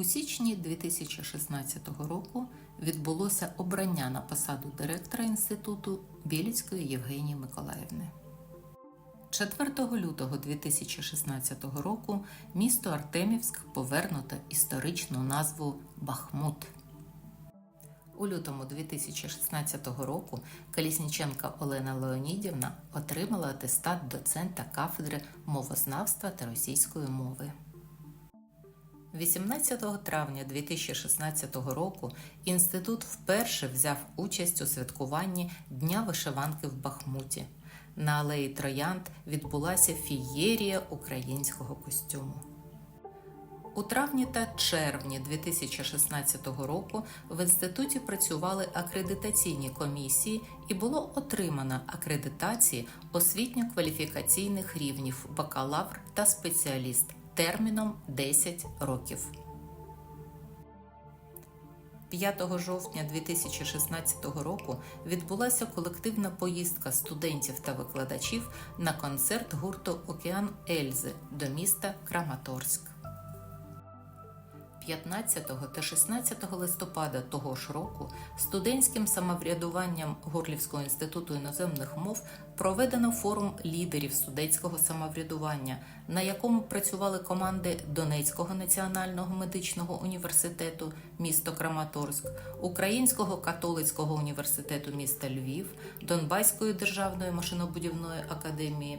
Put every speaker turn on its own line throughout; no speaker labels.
У січні 2016 року відбулося обрання на посаду директора інституту Біліцької Євгенії Миколаївни. 4 лютого 2016 року місто Артемівськ повернуто історичну назву Бахмут. У лютому 2016 року Колісніченка Олена Леонідівна отримала атестат доцента кафедри мовознавства та російської мови. 18 травня 2016 року інститут вперше взяв участь у святкуванні Дня вишиванки в Бахмуті. На алеї Троянд відбулася фієрія українського костюму. У травні та червні 2016 року в інституті працювали акредитаційні комісії і було отримано акредитації освітньо-кваліфікаційних рівнів бакалавр та спеціаліст терміном 10 років. 5 жовтня 2016 року відбулася колективна поїздка студентів та викладачів на концерт гурту Океан Ельзи до міста Краматорськ. 15 та 16 листопада того ж року студентським самоврядуванням Горлівського інституту іноземних мов проведено форум лідерів студентського самоврядування, на якому працювали команди Донецького національного медичного університету місто Краматорськ, Українського католицького університету міста Львів, Донбаської державної машинобудівної академії.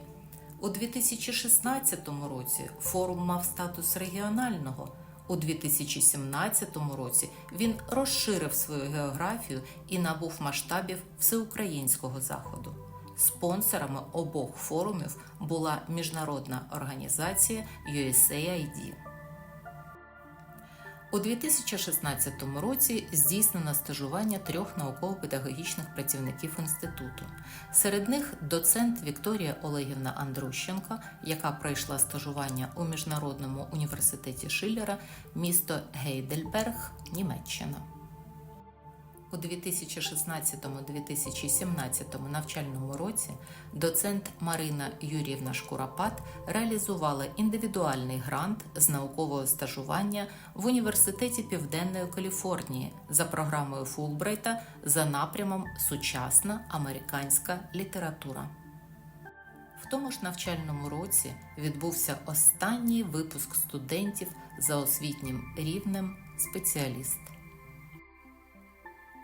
У 2016 році форум мав статус регіонального. У 2017 році він розширив свою географію і набув масштабів всеукраїнського заходу. Спонсорами обох форумів була міжнародна організація USAID. У 2016 році здійснено стажування трьох науково-педагогічних працівників інституту. Серед них доцент Вікторія Олегівна Андрущенко, яка пройшла стажування у Міжнародному університеті Шиллера, місто Гейдельберг, Німеччина. У 2016-2017 навчальному році доцент Марина Юріївна Шкурапат реалізувала індивідуальний грант з наукового стажування в Університеті Південної Каліфорнії за програмою Фулбрайта за напрямом Сучасна американська література. В тому ж навчальному році відбувся останній випуск студентів за освітнім рівнем спеціаліст.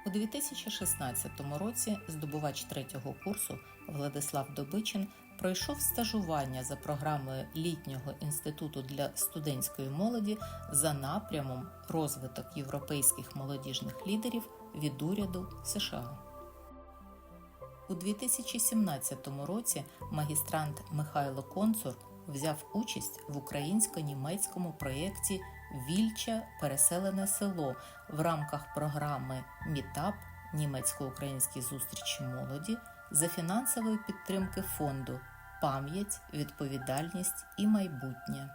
У 2016 році здобувач третього курсу Владислав Добичин пройшов стажування за програмою літнього інституту для студентської молоді за напрямом розвиток європейських молодіжних лідерів від уряду США. У 2017 році магістрант Михайло Концур взяв участь в українсько-німецькому проєкті Вільча переселене село в рамках програми Мітап німецько-українські зустрічі молоді за фінансової підтримки фонду Пам'ять, відповідальність і майбутнє.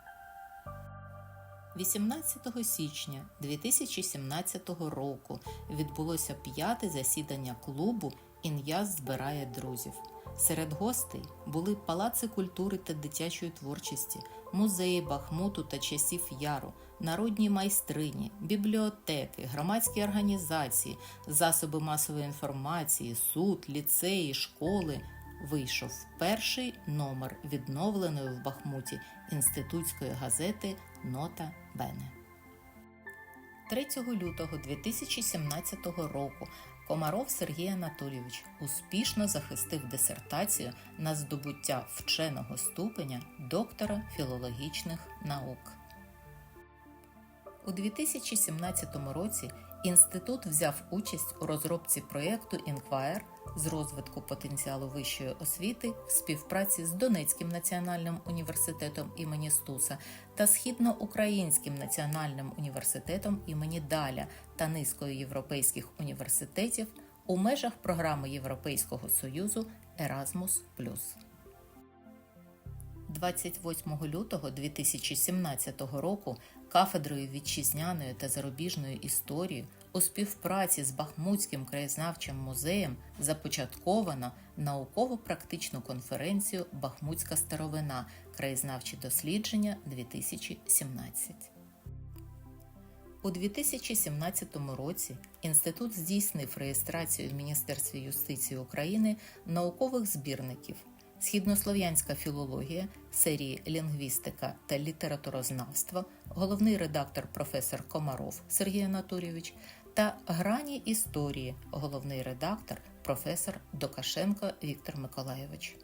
18 січня 2017 року відбулося п'яте засідання клубу Ін'яз збирає друзів. Серед гостей були палаци культури та дитячої творчості, музеї Бахмуту та часів Яру, народні майстрині, бібліотеки, громадські організації, засоби масової інформації, суд, ліцеї, школи. Вийшов перший номер відновленої в Бахмуті інститутської газети Нота Бене. 3 лютого 2017 року Комаров Сергій Анатолійович успішно захистив дисертацію на здобуття вченого ступеня доктора філологічних наук. У 2017 році інститут взяв участь у розробці проєкту Інквайр з розвитку потенціалу вищої освіти в співпраці з Донецьким національним університетом імені Стуса та Східноукраїнським національним університетом імені Даля та низкою європейських університетів у межах програми Європейського союзу Erasmus+. 28 лютого 2017 року кафедрою вітчизняної та зарубіжної історії у співпраці з Бахмутським краєзнавчим музеєм започатковано науково-практичну конференцію Бахмутська старовина. Краєзнавчі дослідження 2017. У 2017 році інститут здійснив реєстрацію в Міністерстві юстиції України наукових збірників Східнослов'янська філологія серії Лінгвістика та літературознавства, головний редактор професор Комаров Сергій Анатолійович та Грані історії, головний редактор професор Докашенко Віктор Миколайович.